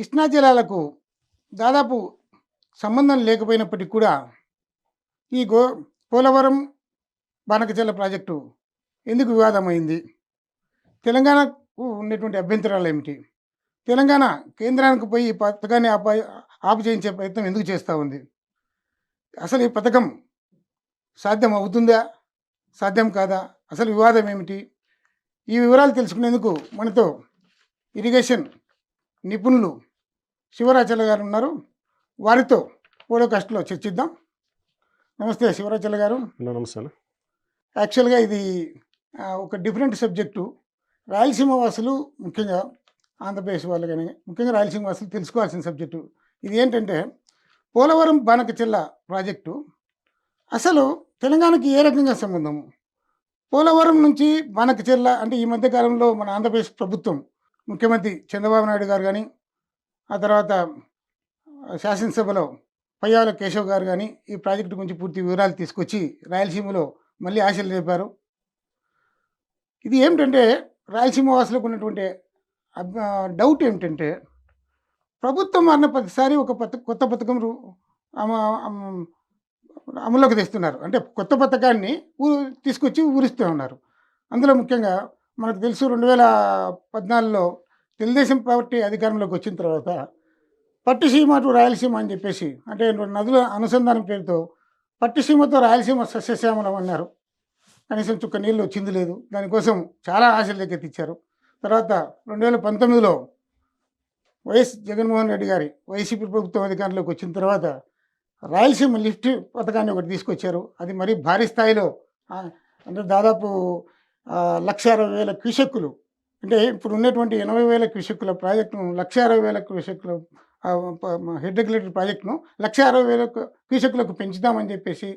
కృష్ణా జిల్లాలకు దాదాపు సంబంధం లేకపోయినప్పటికీ కూడా ఈ గో పోలవరం బానకచెల్ల ప్రాజెక్టు ఎందుకు వివాదమైంది? తెలంగాణకు ఉన్నటువంటి అభ్యంతరాలు ఏమిటి? తెలంగాణ కేంద్రానికి పోయి ఈ పథకాన్ని ఆప ఆపు చేయించే ప్రయత్నం ఎందుకు చేస్తూ ఉంది? అసలు ఈ పథకం సాధ్యం అవుతుందా? సాధ్యం కాదా? అసలు వివాదం ఏమిటి? ఈ వివరాలు తెలుసుకునేందుకు మనతో ఇరిగేషన్ నిపుణులు శివరాచల గారు ఉన్నారు. వారితో పోలోకాస్ట్లో చర్చిద్దాం. నమస్తే శివరాచల గారు. నమస్తే. యాక్చువల్గా ఇది ఒక డిఫరెంట్ సబ్జెక్టు. రాయలసీమ వాసులు ముఖ్యంగా ఆంధ్రప్రదేశ్ వాళ్ళు కానీ ముఖ్యంగా రాయలసీమ వాసులు తెలుసుకోవాల్సిన సబ్జెక్టు. ఇది ఏంటంటే పోలవరం బానకచెల్ల ప్రాజెక్టు. అసలు తెలంగాణకి ఏ రకంగా సంబంధము పోలవరం నుంచి బానకచెల్ల అంటే ఈ మధ్య కాలంలో మన ఆంధ్రప్రదేశ్ ప్రభుత్వం ముఖ్యమంత్రి చంద్రబాబు నాయుడు గారు కానీ ఆ తర్వాత శాసనసభలో పయ్యాల కేశవ్ గారు కానీ ఈ ప్రాజెక్టు గురించి పూర్తి వివరాలు తీసుకొచ్చి రాయలసీమలో మళ్ళీ ఆశలు రేపారు. ఇది ఏమిటంటే రాయలసీమ వాసులకు ఉన్నటువంటి అబ్- డౌట్ ఏమిటంటే ప్రభుత్వం అన్న ప్రతిసారి ఒక పథ కొత్త పథకం రు- అమల్లోకి తెస్తున్నారు. అంటే కొత్త పథకాన్ని ఊరు తీసుకొచ్చి ఊరిస్తూ ఉన్నారు. అందులో ముఖ్యంగా మనకు తెలుసు రెండు వేల పద్నాలుగులో తెలుగుదేశం పార్టీ అధికారంలోకి వచ్చిన తర్వాత పట్టిసీమ టు రాయలసీమ అని చెప్పేసి అంటే నదుల అనుసంధానం పేరుతో పట్టిసీమతో రాయలసీమ సస్యశ్యామలం అన్నారు. కనీసం చుక్క నీళ్ళు వచ్చింది లేదు. దానికోసం చాలా ఆశలు దగ్గరెత్తిచ్చారు తర్వాత రెండు వేల పంతొమ్మిదిలో వైఎస్ జగన్మోహన్ రెడ్డి గారి వైసీపీ ప్రభుత్వం అధికారంలోకి వచ్చిన తర్వాత రాయలసీమ లిఫ్ట్ పథకాన్ని ఒకటి తీసుకొచ్చారు. అది మరీ భారీ స్థాయిలో అంటే దాదాపు లక్ష అరవై వేల క్యూసెక్కులు అంటే ఇప్పుడు ఉన్నటువంటి ఎనభై వేల క్యూసెక్కుల ప్రాజెక్టును లక్ష అరవై వేల క్యూసెక్కుల హెడ్ రెగ్యులేటరీ ప్రాజెక్టును లక్ష అరవై వేల క్యూసెక్కులకు పెంచుదామని చెప్పేసి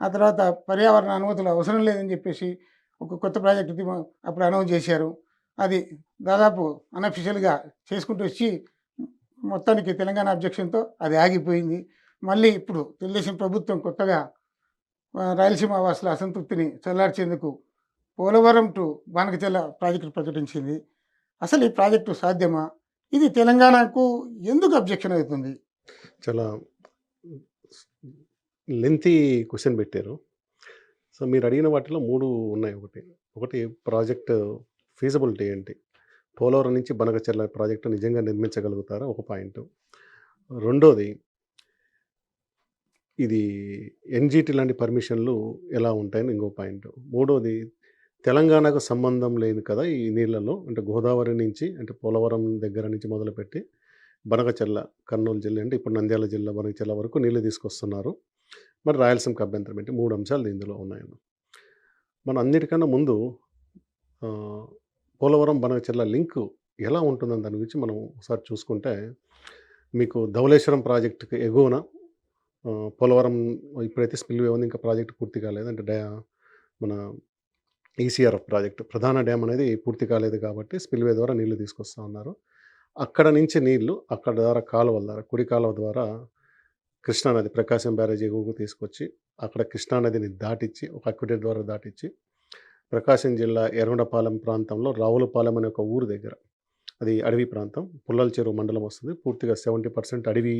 ఆ తర్వాత పర్యావరణ అనుమతులు అవసరం లేదని చెప్పేసి ఒక కొత్త ప్రాజెక్టు అప్పుడు అనౌన్స్ చేశారు. అది దాదాపు అన్అఫిషియల్గా చేసుకుంటూ వచ్చి మొత్తానికి తెలంగాణ అబ్జెక్షన్తో అది ఆగిపోయింది. మళ్ళీ ఇప్పుడు తెలుగుదేశం ప్రభుత్వం కొత్తగా రాయలసీమ వాసుల అసంతృప్తిని చల్లార్చేందుకు పోలవరం టు బానకచెల్ల ప్రాజెక్టు ప్రకటించింది. అసలు ఈ ప్రాజెక్టు సాధ్యమా? ఇది తెలంగాణకు ఎందుకు అబ్జెక్షన్ అవుతుంది? చాలా లెంతీ క్వశ్చన్ పెట్టారు. సో మీరు అడిగిన వాటిలో మూడు ఉన్నాయి ఒకటి. ఒకటి ప్రాజెక్ట్ ఫీజబిలిటీ ఏంటి? పోలవరం నుంచి బనకచెర్ల ప్రాజెక్టు నిజంగా నిర్మించగలుగుతారా? ఒక పాయింట్. రెండోది ఇది ఎన్జిటి లాంటి పర్మిషన్లు ఎలా ఉంటాయని ఇంకో పాయింట్. మూడోది తెలంగాణకు సంబంధం లేదు కదా ఈ నీళ్ళలో అంటే గోదావరి నుంచి అంటే పోలవరం దగ్గర నుంచి మొదలుపెట్టి బనకచెర్ల కర్నూలు జిల్లా అంటే ఇప్పుడు నంద్యాల జిల్లా బనకచెర్ల వరకు నీళ్ళు తీసుకొస్తున్నారు. మరి రాయలసీమకు అభ్యంతరం ఏంటి? మూడు అంశాలు ఇందులో ఉన్నాయన్న మన అన్నిటికన్నా ముందు పోలవరం బనకచెర్ల లింక్ ఎలా ఉంటుందని దాని గురించి మనం ఒకసారి చూసుకుంటే మీకు ధవళేశ్వరం ప్రాజెక్టుకి ఎగువన పోలవరం ఇప్పుడైతే స్పిల్వే ఉంది ఇంకా ప్రాజెక్ట్ పూర్తి కాలేదు. అంటే డ్యా మన ఈసీఆర్ఎఫ్ ప్రాజెక్టు. ప్రధాన డ్యామ్ అనేది పూర్తి కాలేదు కాబట్టి స్పిల్వే ద్వారా నీళ్ళు తీసుకొస్తూ ఉన్నారు. అక్కడ నుంచి నీళ్ళు అక్కడ ద్వారా కాలువల ద్వారా కుడి కాలువ ద్వారా కృష్ణానది ప్రకాశం బ్యారేజ్ ఎగువకు తీసుకొచ్చి అక్కడ కృష్ణానదిని దాటించి ఒక అక్విడేట్ ద్వారా దాటించి ప్రకాశం జిల్లా ఎర్రగొండపాలెం ప్రాంతంలో రావులపాలెం అనే ఒక ఊరు దగ్గర అది అడవి ప్రాంతం పుల్లల చెరువు మండలం వస్తుంది. పూర్తిగా సెవెంటీ పర్సెంట్ అడవి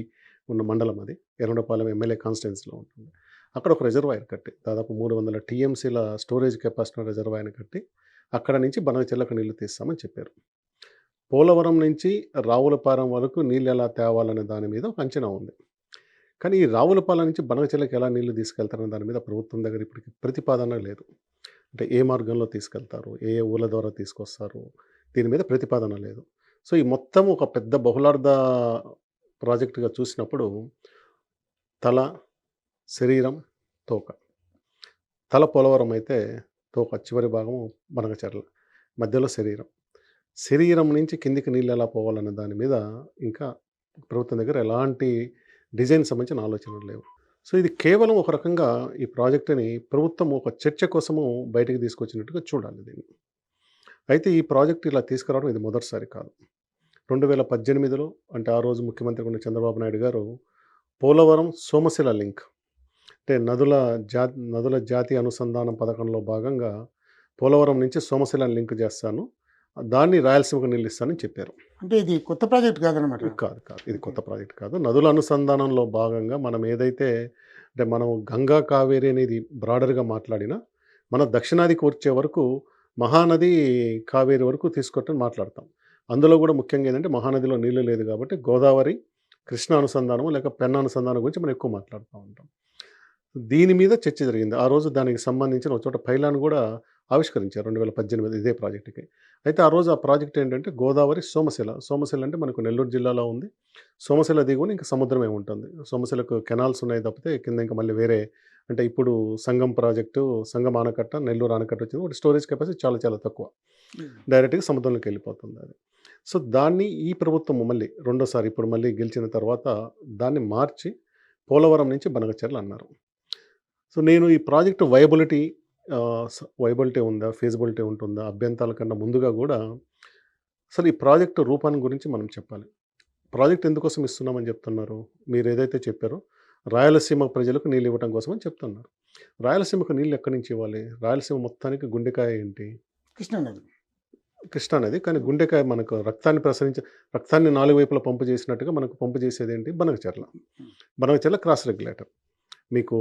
ఉన్న మండలం అది. ఎర్రగొండపాలెం ఎమ్మెల్యే కాన్స్టిట్యున్సీలో ఉంటుంది. అక్కడ ఒక రిజర్వాయర్ కట్టి దాదాపు మూడు వందల టీఎంసీల స్టోరేజ్ కెపాసిటీ రిజర్వాయర్ కట్టి అక్కడ నుంచి బనవచెల్లకు నీళ్ళు తీస్తామని చెప్పారు. పోలవరం నుంచి రావులపాలెం వరకు నీళ్ళు ఎలా తేవాలనే దాని మీద ఒక అంచనా ఉంది. కానీ ఈ రావులపాలెం నుంచి బనవచెల్లకు ఎలా నీళ్ళు తీసుకెళ్తారనే దాని మీద ప్రభుత్వం దగ్గర ఇప్పటికి ప్రతిపాదన లేదు. అంటే ఏ మార్గంలో తీసుకెళ్తారు ఏ ఏ ఊళ్ళ ద్వారా తీసుకొస్తారు దీని మీద ప్రతిపాదన లేదు. సో ఈ మొత్తం ఒక పెద్ద బహుళార్థ ప్రాజెక్టుగా చూసినప్పుడు తల శరీరం తోక. తల పోలవరం అయితే తోక చివరి భాగం బనకచెర్ల మధ్యలో శరీరం. శరీరం నుంచి కిందికి నీళ్ళు ఎలా పోవాలనే దాని మీద ఇంకా ప్రభుత్వం దగ్గర ఎలాంటి డిజైన్ సంబంధించిన ఆలోచనలు లేవు. సో ఇది కేవలం ఒక రకంగా ఈ ప్రాజెక్టుని ప్రభుత్వం ఒక చర్చ కోసము బయటికి తీసుకొచ్చినట్టుగా చూడాలి దీన్ని. అయితే ఈ ప్రాజెక్ట్ ఇలా తీసుకురావడం ఇది మొదటిసారి కాదు. రెండు వేల పద్దెనిమిదిలో అంటే ఆ రోజు ముఖ్యమంత్రి ఉన్న చంద్రబాబు నాయుడు గారు పోలవరం సోమశిల లింక్ అంటే నదుల జా నదుల జాతీయ అనుసంధానం పథకంలో భాగంగా పోలవరం నుంచి సోమశిలను లింక్ చేస్తాను. దాన్ని రాయలసీమకు నీళ్ళు ఇస్తానని చెప్పారు. అంటే ఇది కొత్త ప్రాజెక్ట్ కాదనమాట కాదు కాదు. ఇది కొత్త ప్రాజెక్ట్ కాదు. నదుల అనుసంధానంలో భాగంగా మనం ఏదైతే అంటే మనం గంగా కావేరి అనేది బ్రాడర్గా మాట్లాడినా మన దక్షిణాదికి వచ్చే వరకు మహానది కావేరి వరకు తీసుకొట్టని మాట్లాడతాం. అందులో కూడా ముఖ్యంగా ఏంటంటే మహానదిలో నీళ్ళు లేదు కాబట్టి గోదావరి కృష్ణ అనుసంధానం లేక పెన్న అనుసంధానం గురించి మనం ఎక్కువ మాట్లాడుతూ ఉంటాం. దీని మీద చర్చ జరిగింది. ఆ రోజు దానికి సంబంధించిన ఒక చోట పైలాన్ కూడా ఆవిష్కరించారు రెండు వేల పద్దెనిమిది ఇదే ప్రాజెక్టుకి. అయితే ఆ రోజు ఆ ప్రాజెక్ట్ ఏంటంటే గోదావరి సోమశిల. సోమశిల అంటే మనకు నెల్లూరు జిల్లాలో ఉంది. సోమశిల దిగువన ఇంకా సముద్రమే ఉంటుంది. సోమశిలకు కెనాల్స్ ఉన్నాయి తప్పితే కింద ఇంకా మళ్ళీ వేరే అంటే ఇప్పుడు సంగం ప్రాజెక్టు సంగం ఆనకట్ట నెల్లూరు ఆనకట్ట వచ్చింది. ఒకటి స్టోరేజ్ కెపాసిటీ చాలా చాలా తక్కువ. డైరెక్ట్గా సముద్రంలోకి వెళ్ళిపోతుంది అది. సో దాన్ని ఈ ప్రభుత్వం మళ్ళీ రెండోసారి ఇప్పుడు మళ్ళీ గెలిచిన తర్వాత దాన్ని మార్చి పోలవరం నుంచి బనగచర్ల అన్నారు. సో నేను ఈ ప్రాజెక్టు వయబిలిటీ వైబిలిటీ ఉందా ఫీజిబిలిటీ ఉంటుందా అభ్యంతరాల కన్నా ముందుగా కూడా అసలు ఈ ప్రాజెక్టు రూపాన్ని గురించి మనం చెప్పాలి. ప్రాజెక్ట్ ఎందుకోసం ఇస్తున్నామని చెప్తున్నారు? మీరు ఏదైతే చెప్పారో రాయలసీమ ప్రజలకు నీళ్ళు ఇవ్వడం కోసం అని చెప్తున్నారు. రాయలసీమకు నీళ్ళు ఎక్కడి నుంచి ఇవ్వాలి? రాయలసీమ మొత్తానికి గుండెకాయ ఏంటి? కృష్ణా నది కృష్ణ అనేది కానీ గుండెకాయ మనకు రక్తాన్ని ప్రసరించే రక్తాన్ని నాలుగు వైపులా పంపు చేసినట్టుగా మనకు పంపు చేసేది ఏంటి? Banakacherla Banakacherla cross regulator. మీకు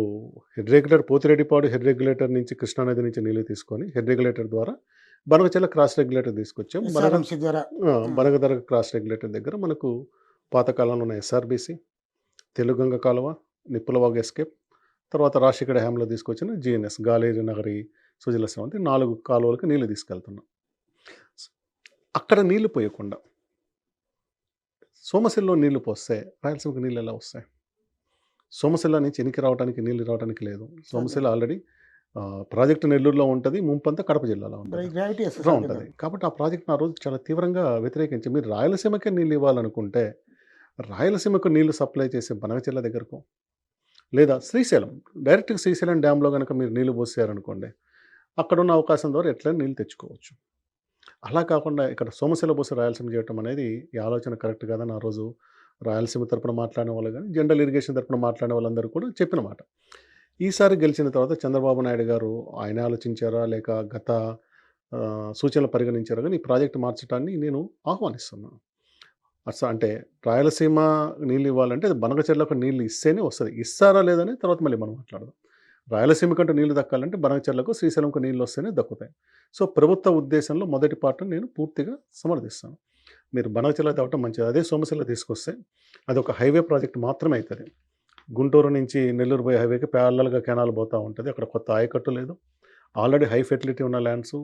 head regulator Pothireddypadu head regulator నుంచి కృష్ణానది నుంచి నీళ్ళు తీసుకొని హెడ్ రెగ్యులేటర్ ద్వారా బనగచర్ల క్రాస్ రెగ్యులేటర్ తీసుకొచ్చాం. బనగ ఎస్ఆర్ఎంసీ ద్వారా. ఆ, బనగదర క్రాస్ రెగ్యులేటర్ దగ్గర మనకు పాతకాలంలో ఉన్న ఎస్ఆర్బీసీ తెలుగంగ కాలువ నిప్పులవాగ ఎస్కేప్ తర్వాత రాశికడ హ్యామ్లో తీసుకొచ్చిన జిఎన్ఎస్ గాలేరు నగరి సుజల స్రవంతి నాలుగు కాలువలకు నీళ్ళు తీసుకెళ్తున్నాం. అక్కడ నీళ్ళు పోయకుండా సోమశిల్లో నీళ్ళు పోస్తే రాయలసీమకు నీళ్ళు ఎలా వస్తాయి? సోమశిల నుంచి ఎనికి రావడానికి నీళ్ళు రావడానికి లేదు. సోమశిల ఆల్రెడీ ప్రాజెక్టు నెల్లూరులో ఉంటుంది ముంపంతా కడప జిల్లాలో ఉంటుంది. ఉంటుంది. కాబట్టి ఆ ప్రాజెక్ట్ని ఆ రోజు చాలా తీవ్రంగా వ్యతిరేకించి మీరు రాయలసీమకే నీళ్ళు ఇవ్వాలనుకుంటే రాయలసీమకు నీళ్ళు సప్లై చేసే బనగచెల్ల దగ్గరకు లేదా శ్రీశైలం డైరెక్ట్గా శ్రీశైలం డ్యాంలో కనుక మీరు నీళ్ళు పోసారనుకోండి అక్కడ ఉన్న అవకాశం ద్వారా ఎట్లా నీళ్ళు తెచ్చుకోవచ్చు. అలా కాకుండా ఇక్కడ సోమశిల పోసి రాయలసీమ చేయటం అనేది ఈ ఆలోచన కరెక్ట్ కాదని ఆ రోజు రాయలసీమ తరపున మాట్లాడిన వాళ్ళు కానీ జనరల్ ఇరిగేషన్ తరపున మాట్లాడిన వాళ్ళందరూ కూడా చెప్పిన మాట. ఈసారి గెలిచిన తర్వాత చంద్రబాబు నాయుడు గారు ఆయన ఆలోచించారా? లేక గత సూచనలు పరిగణించారా? కానీ ఈ ప్రాజెక్ట్ మార్చడాన్ని నేను ఆహ్వానిస్తున్నాను. అసలు అంటే రాయలసీమ నీళ్ళు ఇవ్వాలంటే అది బనగచెర్లకు నీళ్ళు ఇస్తేనే వస్తుంది. ఇస్తారా లేదని తర్వాత మళ్ళీ మనం మాట్లాడదాం. రాయలసీమ కంటే నీళ్ళు దక్కాలంటే బనగచెర్లకు శ్రీశైలంకు నీళ్ళు వస్తేనే దక్కుతాయి. సో ప్రభుత్వ ఉద్దేశంలో మొదటి పాటను నేను పూర్తిగా సమర్థిస్తాను. మీరు బనగచెర్ల తేవటం మంచిది. అదే సోమశిల తీసుకొస్తే అది ఒక హైవే ప్రాజెక్ట్ మాత్రమే అవుతుంది గుంటూరు నుంచి నెల్లూరు పోయే హైవేకి ప్యారలల్గా కెనాల్ పోతూ ఉంటుంది. అక్కడ కొత్త ఆయకట్టు లేదు. ఆల్రెడీ హై ఫెసిలిటీ ఉన్న ల్యాండ్స్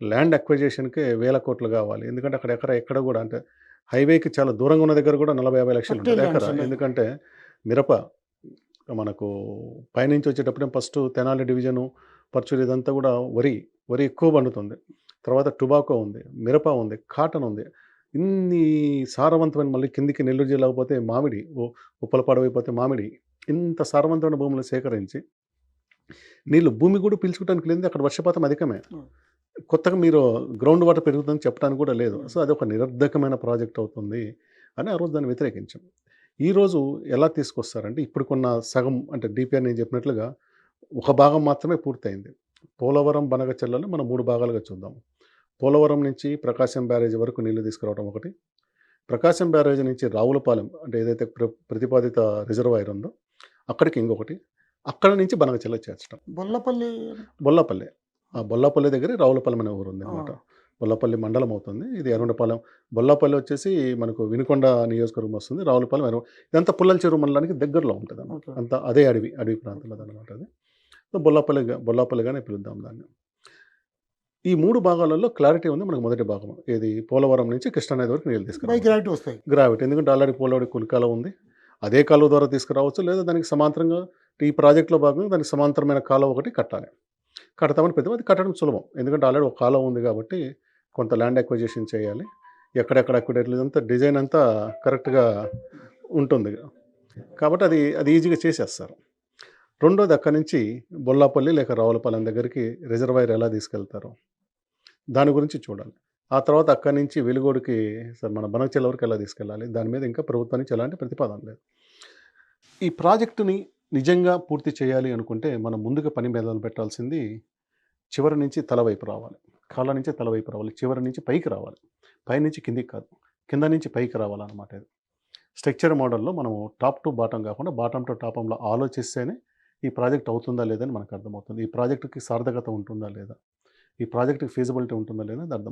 ల్యాండ్ అక్విజేషన్కి వేల కోట్లు కావాలి. ఎందుకంటే అక్కడ ఎక్కడ ఎక్కడ కూడా అంటే హైవేకి చాలా దూరంగా ఉన్న దగ్గర కూడా నలభై యాభై లక్షలు ఉంటుంది. ఎందుకంటే మిరప మనకు పైనుంచి వచ్చేటప్పుడే ఫస్ట్ తెనాలి డివిజను పర్చూరు ఇదంతా కూడా వరి వరి ఎక్కువ పండుతుంది. తర్వాత టుబాకో ఉంది మిరప ఉంది కాటన్ ఉంది. ఇన్ని సారవంతమైన మళ్ళీ కిందికి నెల్లూరు జిల్లాకు పోతే మామిడి ఉ- ఉప్పలపాడు అయిపోతే మామిడి ఇంత సారవంతమైన భూములు సేకరించి నీళ్ళు భూమి కూడా పీల్చుకోవడానికి లేదు అక్కడ వర్షపాతం అధికమే. కొత్తగా మీరు గ్రౌండ్ వాటర్ పెరుగుతుందని చెప్పడానికి కూడా లేదు. సో అది ఒక నిరర్ధకమైన ప్రాజెక్ట్ అవుతుంది అని ఆ రోజు దాన్ని వ్యతిరేకించాం. ఈరోజు ఎలా తీసుకొస్తారంటే ఇప్పుడు కొన్న సగం అంటే డిపిఆర్ నేను చెప్పినట్లుగా ఒక భాగం మాత్రమే పూర్తయింది. పోలవరం బనగచెల్లలో మనం మూడు భాగాలుగా చూద్దాం. పోలవరం నుంచి ప్రకాశం బ్యారేజ్ వరకు నీళ్ళు తీసుకురావడం ఒకటి. ప్రకాశం బ్యారేజ్ నుంచి రావులపాలెం అంటే ఏదైతే ప్ర ప్రతిపాదిత రిజర్వాయర్ ఉందో అక్కడికి ఇంకొకటి. అక్కడ నుంచి బనగచెల్ల చేర్చడం బొల్లపల్లి బొల్లపల్లి. ఆ బొల్లపల్లి దగ్గర రావులపాలెం అనే ఊరు ఉంది అనమాట. బొల్లపల్లి మండలం అవుతుంది. ఇది ఎర్రగొండపాలెం బొల్లపల్లి వచ్చేసి మనకు వినుకొండ నియోజకవర్గం వస్తుంది రావులపాలెం ఇదంతా పుల్లల చెరువు మండలానికి దగ్గరలో ఉంటుంది. అంతా అదే అడవి అడవి ప్రాంతంలో అనమాట అది. సో బొల్లపల్లి బొల్లపల్లిగానే పిలుద్దాం దాన్ని. ఈ మూడు భాగాలలో క్లారిటీ ఉంది మనకు మొదటి భాగం. ఏది? పోలవరం నుంచి కృష్ణానది వరకు నీళ్ళు తీసుకురావాలి. గ్రావిటీ వస్తాయి. గ్రావిటీ ఎందుకంటే ఆల్రెడీ పోలవడి కులికాల ఉంది. అదే కాలువ ద్వారా తీసుకురావచ్చు లేదా దానికి సమాంతరంగా ఈ ప్రాజెక్టులో భాగంగా దానికి సమాంతరమైన కాలువ ఒకటి కట్టాలి. కడతామని పెద్ద అది కట్టడం సులభం. ఎందుకంటే ఆల్రెడీ ఒక కాలువ ఉంది కాబట్టి కొంత ల్యాండ్ అక్విజిషన్ చేయాలి. ఎక్కడెక్కడ అక్విడేట్లు ఇదంతా డిజైన్ అంతా కరెక్ట్గా ఉంటుంది. కాబట్టి అది అది ఈజీగా చేసేస్తారు. రెండోది అక్కడి నుంచి బొల్లాపల్లి లేక రావులపాలెం దగ్గరికి రిజర్వాయర్ ఎలా తీసుకెళ్తారు? దాని గురించి చూడాలి. ఆ తర్వాత అక్కడి నుంచి వెలుగోడికి సార్ మన బనకచెల్ల వరకు ఎలా తీసుకెళ్ళాలి? దాని మీద ఇంకా ప్రభుత్వానికి ఎలాంటి ప్రతిపాదన లేదు. ఈ ప్రాజెక్టుని నిజంగా పూర్తి చేయాలి అనుకుంటే మనం ముందుగా పని మొదలు పెట్టాల్సింది చివరి నుంచి తల వైపు రావాలి. కాళ్ళ నుంచి తల వైపు రావాలి. చివరి నుంచి పైకి రావాలి. పై నుంచి కిందికి కాదు. కింద నుంచి పైకి రావాలన్నమాట ఇది. స్ట్రక్చర్ మోడల్లో మనము టాప్ టు బాటం కాకుండా బాటం టు టాపంలో ఆలోచిస్తేనే ఈ ప్రాజెక్ట్ అవుతుందా లేదని మనకు అర్థమవుతుంది. ఈ ప్రాజెక్టుకి సార్థకత ఉంటుందా లేదా? ఈ ప్రాజెక్టుకి ఫీజిబిలిటీ ఉంటుందా లేదా అది